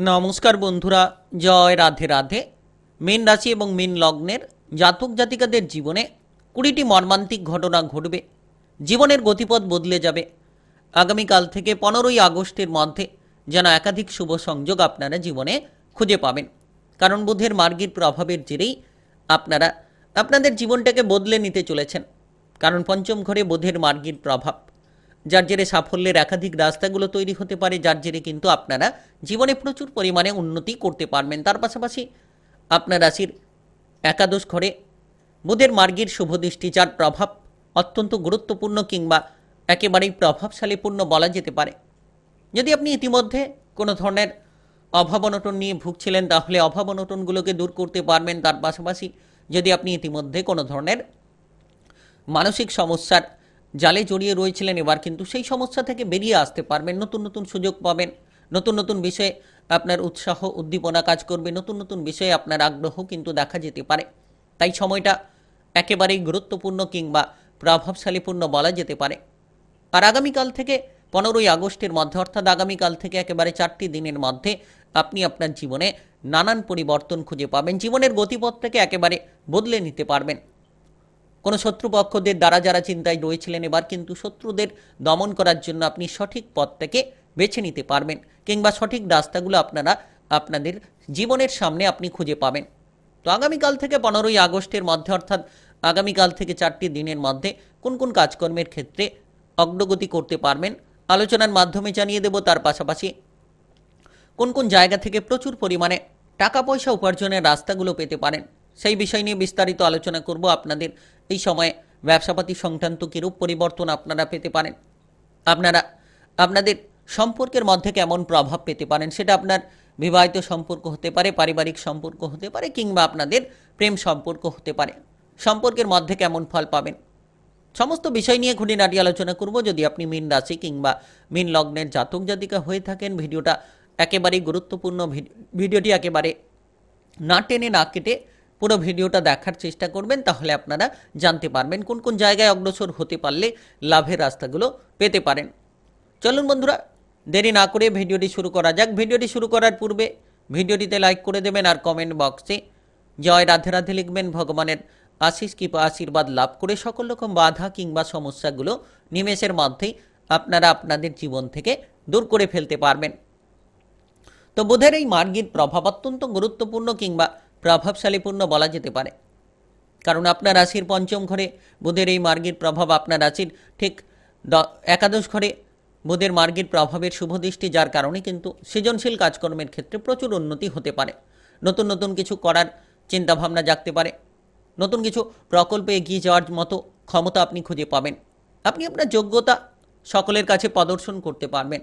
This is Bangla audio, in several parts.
নমস্কার বন্ধুরা, জয় রাধে রাধে। মীন রাশি এবং মীন লগ্নের জাতক জাতিকাদের জীবনে কুড়িটি মর্মান্তিক ঘটনা ঘটবে। জীবনের গতিপথ বদলে যাবে। আগামীকাল থেকে পনেরোই আগস্টের মধ্যে যেন একাধিক শুভ সংযোগ আপনারা জীবনে খুঁজে পাবেন। কারণ বুধের মার্গীর প্রভাবের জেরেই আপনারা আপনাদের জীবনটাকে বদলে নিতে চলেছেন। কারণ পঞ্চম ঘরে বুধের মার্গীর প্রভাব। যার জেরে সাফল্যের একাধিক রাস্তাগুলো তৈরি হতে পারে, যার জেরে কিন্তু আপনারা জীবনে প্রচুর পরিমাণে উন্নতি করতে পারবেন। তার পাশাপাশি আপনার রাশির একাদশ ঘরে বুধের মার্গের শুভদৃষ্টি যার প্রভাব অত্যন্ত গুরুত্বপূর্ণ কিংবা একেবারেই প্রভাবশালীপূর্ণ বলা যেতে পারে। যদি আপনি ইতিমধ্যে কোনো ধরনের অভাব অনটন নিয়ে ভুগছিলেন, তাহলে অভাব অনটনগুলোকে দূর করতে পারবেন। তার পাশাপাশি যদি আপনি ইতিমধ্যে কোনো ধরনের মানসিক সমস্যার জালে জড়িয়ে রয়েছিলেন এবার, কিন্তু সেই সমস্যা থেকে বেরিয়ে আসতে পারবেন। নতুন নতুন সুযোগ পাবেন। নতুন নতুন বিষয়ে আপনার উৎসাহ, উদ্দীপনা কাজ করবে। নতুন নতুন বিষয়ে আপনার আগ্রহ কিন্তু দেখা যেতে পারে। তাই সময়টা একেবারেই গুরুত্বপূর্ণ কিংবা প্রভাবশালীপূর্ণ বলা যেতে পারে। আর আগামীকাল থেকে পনেরোই আগস্টের মধ্যে, অর্থাৎ আগামীকাল থেকে একেবারে চারটি দিনের মধ্যে আপনি আপনার জীবনে নানান পরিবর্তন খুঁজে পাবেন। জীবনের গতিপথটাকে একেবারে বদলে নিতে পারবেন। কোনো শত্রুপক্ষদের দ্বারা যারা চিন্তায় রয়েছিলেন এবার কিন্তু শত্রুদের দমন করার জন্য আপনি সঠিক পথটাকে বেছে নিতে পারবেন কিংবা সঠিক রাস্তাগুলো আপনারা, আপনাদের জীবনের সামনে আপনি খুঁজে পাবেন। তো আগামীকাল থেকে পনেরোই আগস্টের মধ্যে অর্থাৎ আগামীকাল থেকে চারটি দিনের মধ্যে কোন কোন কাজকর্মের ক্ষেত্রে অগ্রগতি করতে পারবেন আলোচনার মাধ্যমে জানিয়ে দেব। তার পাশাপাশি কোন কোন জায়গা থেকে প্রচুর পরিমাণে টাকা পয়সা উপার্জনের রাস্তাগুলো পেতে পারেন সেই বিষয় নিয়ে বিস্তারিত আলোচনা করব। আপনাদের এই সময়ে ব্যবসাপাতি সংক্রান্ত কিরূপ পরিবর্তন আপনারা পেতে পারেন? আপনারা, আপনাদের সম্পর্কের মধ্যে কেমন প্রভাব পেতে পারেন? সেটা আপনার বিবাহিত সম্পর্ক হতে পারে, পারিবারিক সম্পর্ক হতে পারে, কিংবা আপনাদের প্রেম সম্পর্ক হতে পারে। সম্পর্কের মধ্যে কেমন ফল পাবেন? সমস্ত বিষয় নিয়ে খুঁটিনাটি আলোচনা করব। যদি আপনি মীন রাশি কিংবা মীন লগ্নের জাতক জাতিকা হয়ে থাকেন, ভিডিওটা একেবারেই গুরুত্বপূর্ণ ভিড- ভিডিওটি একেবারে না টেনে না কেটে পুরো ভিডিওটা দেখার চেষ্টা করবেন, তাহলে আপনারা জানতে পারবেন কোন কোন জায়গায় অগ্রসর হতে পারলে লাভের রাস্তাগুলো পেতে পারেন। চলুন বন্ধুরা, দেরি না করে ভিডিওটি শুরু করা যাক। ভিডিওটি শুরু করার পূর্বে ভিডিওটিতে লাইক করে দেবেন আর কমেন্ট বক্সে জয় রাধে রাধে লিখবেন, ভগবানের আশিস কৃপা আশীর্বাদ লাভ করে সকল রকম বাধা কিংবা সমস্যাগুলো নিমেষের মধ্যেই আপনারা আপনাদের জীবন থেকে দূর করে ফেলতে পারবেন। তো বুধের এই মার্গীর প্রভাব অত্যন্ত গুরুত্বপূর্ণ কিংবা প্রভাবশালীপূর্ণ বলা যেতে পারে। কারণ আপনার রাশির পঞ্চম ঘরে বুধের এই মার্গীর প্রভাব আপনার রাশির ঠিক একাদশ ঘরে বুধের মার্গীর প্রভাবের শুভদৃষ্টি যার কারণে কিন্তু সৃজনশীল কাজকর্মের ক্ষেত্রে প্রচুর উন্নতি হতে পারে। নতুন নতুন কিছু করার চিন্তাভাবনা জাগতে পারে। নতুন কিছু প্রকল্পে এগিয়ে যাওয়ার মতো ক্ষমতা আপনি খুঁজে পাবেন। আপনি আপনার যোগ্যতা সকলের কাছে প্রদর্শন করতে পারবেন।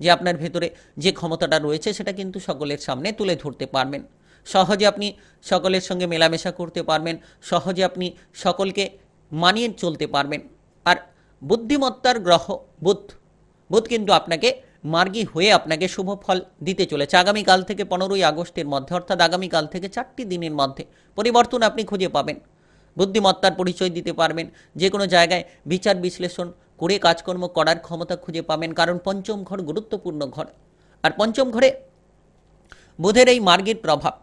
যে আপনার ভেতরে যে ক্ষমতাটা রয়েছে সেটা কিন্তু সকলের সামনে তুলে ধরতে পারবেন। সহজে আপনি সকলের সঙ্গে মেলামেশা করতে পারবেন, সহজে আপনি সকলকে মানিয়ে চলতে পারবেন। আর বুদ্ধিমত্তার গ্রহ, বুধ বুধ কিন্তু আপনাকে মার্গী হয়ে আপনাকে শুভ ফল দিতে চলেছে। আগামীকাল থেকে পনেরোই আগস্টের মধ্যে, অর্থাৎ আগামীকাল থেকে চারটি দিনের মধ্যে পরিবর্তন আপনি খুঁজে পাবেন। বুদ্ধিমত্তার পরিচয় দিতে পারবেন, যে কোনো জায়গায় বিচার বিশ্লেষণ করে কাজকর্ম করার ক্ষমতা খুঁজে পাবেন, কারণ পঞ্চম ঘর গুরুত্বপূর্ণ ঘর। আর পঞ্চম ঘরে বুধের এই মার্গের প্রভাব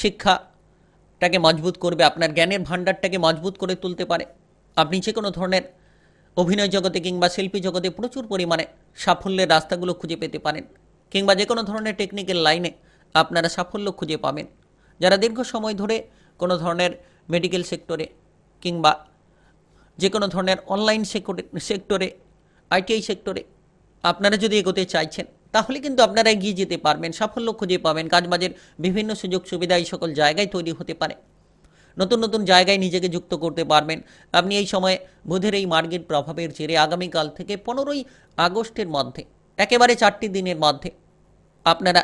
শিক্ষাটাকে মজবুত করবে, আপনার জ্ঞানের ভাণ্ডারটাকে মজবুত করে তুলতে পারে। আপনি যে কোনো ধরনের অভিনয় জগতে কিংবা শিল্পী জগতে প্রচুর পরিমাণে সাফল্যের রাস্তাগুলো খুঁজে পেতে পারেন, কিংবা যে কোনো ধরনের টেকনিক্যাল লাইনে আপনারা সাফল্য খুঁজে পাবেন। যারা দীর্ঘ সময় ধরে কোনো ধরনের মেডিকেল সেক্টরে কিংবা যে কোনো ধরনের অনলাইন সেক্টরে আইটিআই সেক্টরে আপনারা যদি এগোতে চাইছেন তাহলে কিন্তু আপনারা এগিয়ে যেতে পারবেন, সাফল্য খুঁজে পাবেন, কাজবাজের বিভিন্ন সুযোগ সুবিধা এই সকল জায়গায় তৈরি হতে পারে। নতুন নতুন জায়গায় নিজেকে যুক্ত করতে পারবেন। আপনি এই সময়ে বুধের এই মার্গের প্রভাবের জেরে আগামীকাল থেকে পনেরোই আগস্টের মধ্যে, একেবারে চারটি দিনের মধ্যে আপনারা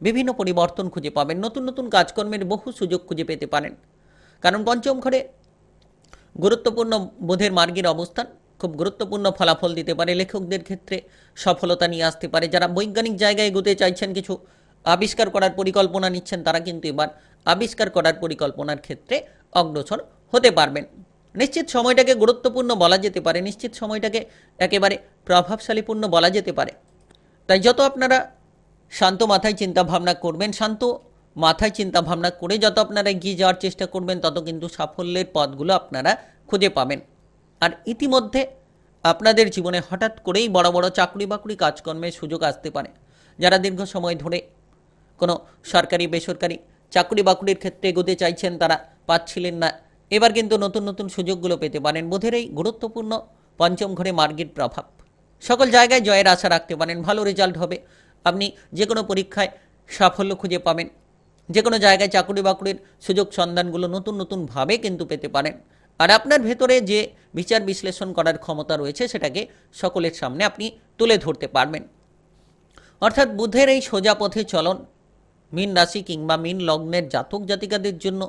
বিভিন্ন পরিবর্তন খুঁজে পাবেন, নতুন নতুন কাজকর্মের বহু সুযোগ খুঁজে পেতে পারেন। কারণ পঞ্চম ঘরে গুরুত্বপূর্ণ বোধের মার্গের অবস্থান খুব গুরুত্বপূর্ণ ফলাফল দিতে পারে লেখকদের ক্ষেত্রে সফলতা নিয়ে আসতে পারে। যারা বৈজ্ঞানিক জায়গায় এগোতে চাইছেন, কিছু আবিষ্কার করার পরিকল্পনা নিচ্ছেন, তারা কিন্তু এবার আবিষ্কার করার পরিকল্পনার ক্ষেত্রে অগ্রসর হতে পারবেন। নিশ্চিত সময়টাকে গুরুত্বপূর্ণ বলা যেতে পারে, নিশ্চিত সময়টাকে একেবারে প্রভাবশালীপূর্ণ বলা যেতে পারে। তাই যত আপনারা শান্ত মাথায় চিন্তা ভাবনা করবেন, শান্ত মাথায় চিন্তা ভাবনা করে যত আপনারা এগিয়ে যাওয়ার চেষ্টা করবেন, তত কিন্তু সাফল্যের পথগুলো আপনারা খুঁজে পাবেন। আর ইতিমধ্যে আপনাদের জীবনে হঠাৎ করেই বড় বড় চাকরি বাকরি কাজকর্মের সুযোগ আসতে পারে। যারা দীর্ঘ সময় ধরে কোনো সরকারি, বেসরকারি চাকরি বাকরির ক্ষেত্রে এগোতে চাইছেন, তারা পাচ্ছিলেন না। এবার কিন্তু নতুন নতুন সুযোগগুলো পেতে পারেন। বোধের এই গুরুত্বপূর্ণ পঞ্চম ঘরে মার্গের প্রভাব। সকল জায়গায় জয়ের আশা রাখতে পারেন। ভালো রেজাল্ট হবে। আপনি যে কোনো পরীক্ষায় সাফল্য খুঁজে পাবেন। যে কোনো জায়গায় চাকরি বাকরির সুযোগ সন্ধানগুলো নতুন, নতুনভাবে কিন্তু পেতে পারেন। আর আপনার ভেতরে যে বিচার বিশ্লেষণ করার ক্ষমতা রয়েছে সেটাকে সকলের সামনে আপনি তুলে ধরতে পারবেন। অর্থাৎ বুধের এই সোজা পথে চলন, মীন রাশি কিংবা মীন লগ্নের জাতক জাতিকাদের জন্য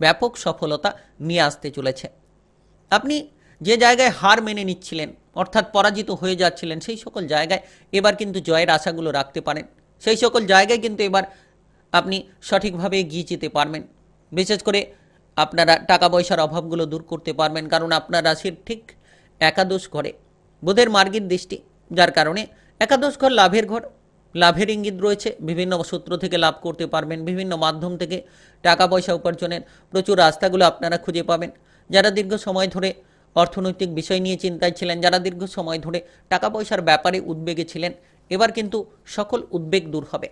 ব্যাপক সফলতা নিয়ে আসতে চলেছে। আপনি যে জায়গায় হার মেনে নিচ্ছিলেন, অর্থাৎ পরাজিত হয়ে যাচ্ছিলেন, সেই সকল জায়গায় এবার কিন্তু জয়ের আশাগুলো রাখতে পারেন। সেই সকল জায়গায় কিন্তু এবার আপনি সঠিকভাবে এগিয়ে যেতে পারবেন। বিশেষ করে আপনারা টাকা পয়সার অভাবগুলো দূর করতে পারবেন, কারণ আপনার রাশির ঠিক একাদশ ঘরে বুধের মার্গের দৃষ্টি, যার কারণে একাদশ ঘর লাভের ঘর, লাভের ইঙ্গিত রয়েছে। বিভিন্ন সূত্র থেকে লাভ করতে পারবেন, বিভিন্ন মাধ্যম থেকে টাকা পয়সা উপার্জনের প্রচুর রাস্তাগুলো আপনারা খুঁজে পাবেন। যারা দীর্ঘ সময় ধরে অর্থনৈতিক বিষয় নিয়ে চিন্তায় ছিলেন, যারা দীর্ঘ সময় ধরে টাকা পয়সার ব্যাপারে উদ্বেগে ছিলেন, এবার কিন্তু সকল উদ্বেগ দূর হবে।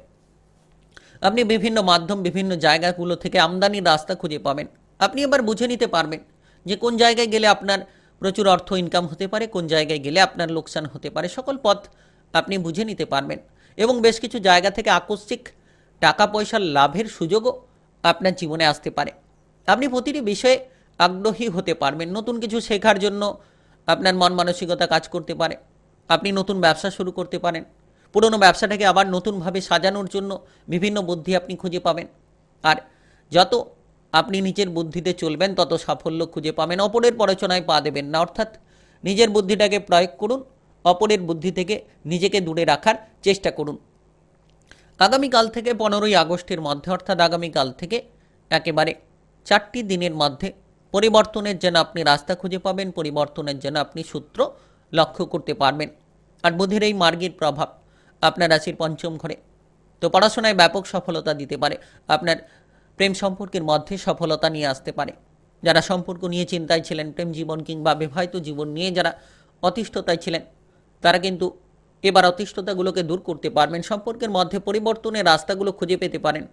আপনি বিভিন্ন মাধ্যম, বিভিন্ন জায়গাগুলো থেকে আমদানির রাস্তা খুঁজে পাবেন। আপনি এবার বুঝে নিতে পারবেন যে কোন জায়গায় গেলে আপনার প্রচুর অর্থ ইনকাম হতে পারে, কোন জায়গায় গেলে আপনার লোকসান হতে পারে, সকল পথ আপনি বুঝে নিতে পারবেন। এবং বেশ কিছু জায়গা থেকে আকস্মিক টাকা পয়সার লাভের সুযোগও আপনার জীবনে আসতে পারে। আপনি প্রতিটি বিষয়ে আগ্রহী হতে পারবেন, নতুন কিছু শেখার জন্য আপনার মন মানসিকতা কাজ করতে পারে, আপনি নতুন ব্যবসা শুরু করতে পারেন, পুরনো ব্যবসাটাকে আবার নতুনভাবে সাজানোর জন্য বিভিন্ন বুদ্ধি আপনি খুঁজে পাবেন। আর যত আপনি নিজের বুদ্ধিতে চলবেন, তত সাফল্য খুঁজে পাবেন। অপরের পড়াশোনায় পা দেবেন না, অর্থাৎ নিজের বুদ্ধিটাকে প্রয়োগ করুন, অপরের বুদ্ধি থেকে নিজেকে দূরে রাখার চেষ্টা করুন। আগামীকাল থেকে পনেরোই আগস্টের মধ্যে, অর্থাৎ আগামীকাল থেকে একেবারে চারটি দিনের মধ্যে পরিবর্তনের যেন আপনি রাস্তা খুঁজে পাবেন, পরিবর্তনের যেন আপনি সূত্র লক্ষ্য করতে পারবেন। আর বুধের এই মার্গের প্রভাব আপনার রাশির পঞ্চম ঘরে। তো পড়াশোনায় ব্যাপক সফলতা দিতে পারে। আপনার প্রেম সম্পর্কের মধ্যে সফলতা নিয়ে আসতে পারে। যারা সম্পর্ক নিয়ে চিন্তায় ছিলেন, প্রেম জীবন কিংবা বিবাহিত জীবন নিয়ে যারা অতিষ্ঠতায় ছিলেন, তারা কিন্তু এবার অতিষ্ঠতাগুলোকে দূর করতে পারবেন। সম্পর্কের মধ্যে পরিবর্তনের রাস্তাগুলো খুঁজে পেতে পারেন।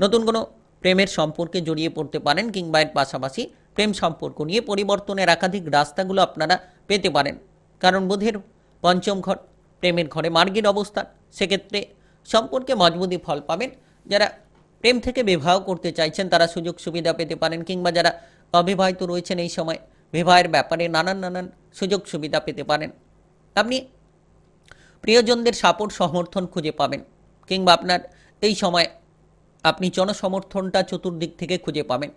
নতুন কোনো প্রেমের সম্পর্কে জড়িয়ে পড়তে পারেন কিংবা এর পাশাপাশি প্রেম সম্পর্ক নিয়ে পরিবর্তনের একাধিক রাস্তাগুলো আপনারা পেতে পারেন। কারণ বুধের পঞ্চম ঘর, প্রেমের ঘরে মার্গের অবস্থান। সেক্ষেত্রে সম্পর্কে মজবুতি ফল পাবেন। যারা প্রেম থেকে বিবাহ করতে চাইছেন, তারা সুযোগ সুবিধা পেতে পারেন কিংবা যারা অবিবাহিত রয়েছেন এই সময় বিবাহের ব্যাপারে নানান নানান সুযোগ সুবিধা পেতে পারেন। আপনি প্রিয়জনদের সাপোর্ট সমর্থন খুঁজে পাবেন কিংবা আপনার এই সময় আপনি জনসমর্থনটা চতুর্দিক থেকে খুঁজে পাবেন।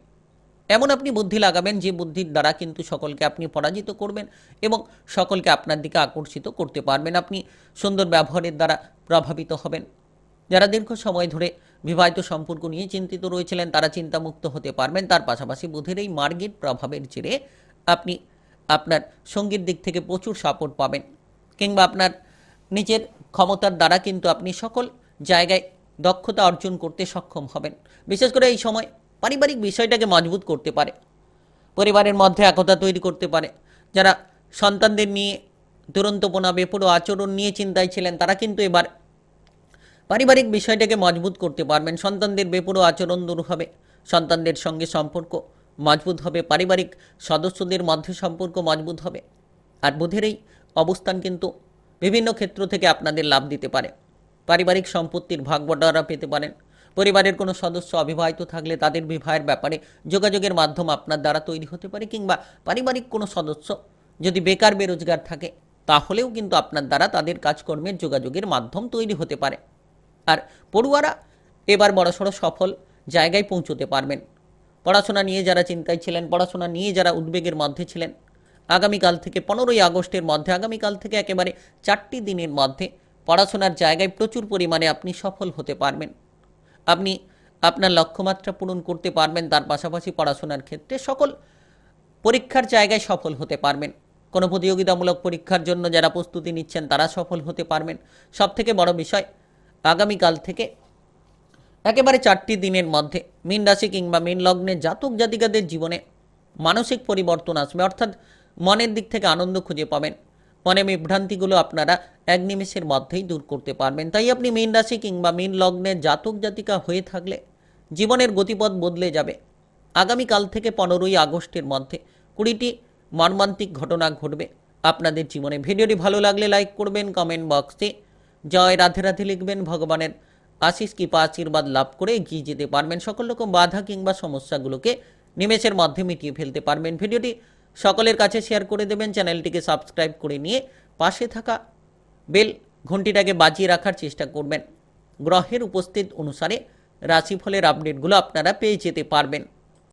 এমন আপনি বুদ্ধি লাগাবেন, যে বুদ্ধির দ্বারা কিন্তু সকলকে আপনি পরাজিত করবেন এবং সকলকে আপনার দিকে আকর্ষিত করতে পারবেন। আপনি সুন্দর ব্যবহারের দ্বারা প্রভাবিত হবেন। যারা দীর্ঘ সময় ধরে বিবাহিত সম্পর্ক নিয়ে চিন্তিত রয়েছিলেন, তারা চিন্তামুক্ত হতে পারবেন। তার পাশাপাশি বুধের এই মার্গের প্রভাবের জেরে আপনি আপনার সঙ্গীর দিক থেকে প্রচুর সাপোর্ট পাবেন কিংবা আপনার নিজের ক্ষমতার দ্বারা কিন্তু আপনি সকল জায়গায় দক্ষতা অর্জন করতে সক্ষম হবেন। বিশেষ করে এই সময় পারিবারিক বিষয়টাকে মজবুত করতে পারে, পরিবারের মধ্যে একতা তৈরি করতে পারে। যারা সন্তানদের নিয়ে দুরন্তপনা বেপুরো আচরণ নিয়ে চিন্তায় ছিলেন, তারা কিন্তু এবার পারিবারিক বিষয়টাকে মজবুত করতে পারবেন, সন্তানদের বেপুরো আচরণ দূর হবে, সন্তানদের সঙ্গে সম্পর্ক মজবুত হবে, পারিবারিক সদস্যদের মধ্যে সম্পর্ক মজবুত হবে। আর বুধের এই অবস্থান কিন্তু বিভিন্ন ক্ষেত্র থেকে আপনাদের লাভ দিতে পারে। পারিবারিক সম্পত্তির ভাগ বটারা পেতে পারেন। পরিবারের কোনো সদস্য অবিবাহিত থাকলে তাদের বিবাহের ব্যাপারে যোগাযোগের মাধ্যম আপনার দ্বারা তৈরি হতে পারে, কিংবা পারিবারিক কোনো সদস্য যদি বেকার বেরোজগার থাকে, তাহলেও কিন্তু আপনার দ্বারা তাদের কাজকর্মের যোগাযোগের মাধ্যম তৈরি হতে পারে। আর পড়ুয়ারা এবার বড়সড় সফল জায়গায় পৌঁছতে পারবেন। পড়াশোনা নিয়ে যারা চিন্তায় ছিলেন, পড়াশোনা নিয়ে যারা উদ্বেগের মধ্যে ছিলেন, আগামীকাল থেকে পনেরোই আগস্টের মধ্যে, আগামীকাল থেকে একেবারে চারটি দিনের মধ্যে পড়াশোনার জায়গায় প্রচুর পরিমাণে আপনি সফল হতে পারবেন। আপনি আপনার লক্ষ্যমাত্রা পূরণ করতে পারবেন, তার পাশাপাশি পড়াশোনার ক্ষেত্রে সকল পরীক্ষার জায়গায় সফল হতে পারবেন। কোনো প্রতিযোগিতামূলক পরীক্ষার জন্য যারা প্রস্তুতি নিচ্ছেন, তারা সফল হতে পারবেন। সবথেকে বড় বিষয় আগামীকাল থেকে একেবারে চারটি দিনের মধ্যে মীন রাশি কিংবা মীন লগ্নে জাতক জাতিকাদের জীবনে মানসিক পরিবর্তন আসবে। অর্থাৎ মনের দিক থেকে আনন্দ খুঁজে পাবেন। মনে বিভ্রান্তিগুলো আপনারা এক নিমেষের মধ্যেই দূর করতে পারবেন। তাই আপনি মীন রাশি কিংবা মীন লগ্নে জাতক জাতিকা হয়ে থাকলে জীবনের গতিপথ বদলে যাবে। আগামীকাল থেকে পনেরোই আগস্টের মধ্যে কুড়িটি মর্মান্তিক ঘটনা ঘটবে আপনাদের জীবনে। ভিডিওটি ভালো লাগলে লাইক করবেন, কমেন্ট বক্সে জয় রাধে রাধে লিখবেন ভগবানের। আশিস কৃপা আশীর্বাদ লাভ করে এগিয়ে যেতে পারবেন। সকল রকম বাধা কিংবা সমস্যাগুলোকে নিমেষের মধ্যে মিটিয়ে ফেলতে পারবেন। ভিডিওটি সকলের কাছে শেয়ার করে দেবেন। চ্যানেলটিকে সাবস্ক্রাইব করে নিয়ে পাশে থাকা বেল ঘন্টিটাকে বাজিয়ে রাখার চেষ্টা করবেন। গ্রহের উপস্থিত অনুসারে রাশিফলের আপডেটগুলো আপনারা পেয়ে যেতে পারবেন।